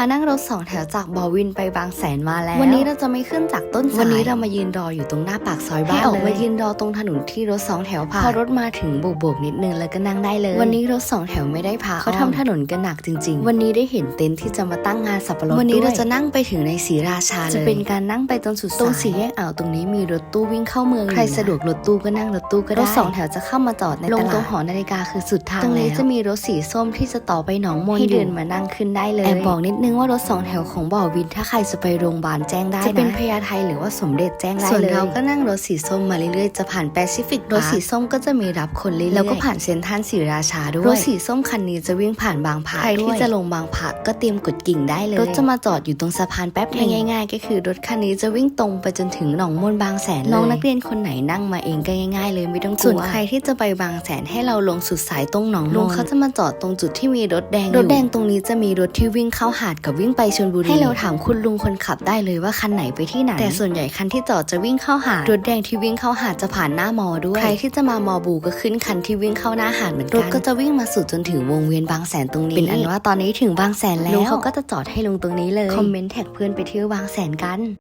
านั่งรถสองแถวจากบอวินไปบางแสนมาแล้ว วันนี้เราจะไม่ขึ้นจากต้นสายวันนี้เรามายืนรออยู่ตรงหน้าปากซอยบ้านให้ออกมายืนรอตรงถนนที่รถสองแถวผ่านพอรถมาถึงโบกๆนิดนึงแล้วก็นั่งได้เลย วันนี้รถสองแถวไม่ได้พาเขาทำถนนกันหนักจริง ๆ วันนี้ได้เห็นเต็นท์ที่จะมาตั้งงานสับปะรดวันนี้เราจะนั่งไปถึงในศรีราชาเลยจะเป็นการนั่งไปจนสุดตรงสี่แยกอ่าวตรงนี้มีรถตู้วิ่งเข้าเมืองใครสะดวกรถตู้ก็นั่งรถตู้ก็ได้รถสองแถวจะเข้ามาจอดในตลาดลงตรงหอนาฬิกาคือสุดทางตรงนี้จะมีรถสีส้มที่จะต่อไปหนองมนให้เดินมานั่งขึ้นได้เลยแอบบอกนิดนึงว่ารถสองแถวของบ่อวินถ้าใครจะไปโรงพยาบาลแจ้งได้นะ จะเป็นพญาไทหรือว่าสมเด็จแจ้งได้เลย ส่วนเราก็นั่งรถสีส้มมาเรื่อยๆ จะผ่านแปซิฟิกรถสีส้มก็จะมีรับคนเรื่อยๆ แล้วก็ผ่านเซ็นทรัลศรีราชาด้วย รถสีส้มคันนี้จะวิ่งผ่านบางพระใครที่จะลงบางพระก็เตรียมกดกิ่งได้เลย รถจะมาจอดอยู่ตรงสะพานแป๊บนึงง่าย ๆ ก็คือรถคันนี้จะวิ่งตรงไปจนถึงหนองมนบางแสนเลยน้องนักเรียนคนไหนนั่งมาเองก็ง่ายๆ เลยไม่ต้องกลัว ส่วนใครที่จะไปบางแสนให้เราลงสุดสายตรงหนองมนลุงเขาจะมาจอดตรงจุดที่มีรถแดงอยู่รถแดงตรงนี้จะมีรถที่วิ่งเข้าหาดกับวิ่งไปชลบุรีให้เราถามคุณลุงคนขับได้เลยว่าคันไหนไปที่ไหน แต่ส่วนใหญ่คันที่จอดจะวิ่งเข้าหาดรถแดงที่วิ่งเข้าหาดจะผ่านหน้ามอด้วย ใครที่จะมามอบูก็ขึ้นคันที่วิ่งเข้าหน้าหาดเหมือนกันรถก็จะวิ่งมาสุดจนถึงวงเวียนบางแสนตรงนี้เป็นอันว่าตอนนี้ถึงบางแสนแล้วลุงเขาก็จะจอดให้ลงตรงนี้เลยคอมเมนต์แท็กเพื่อนไปเที่ยวบางแสนกัน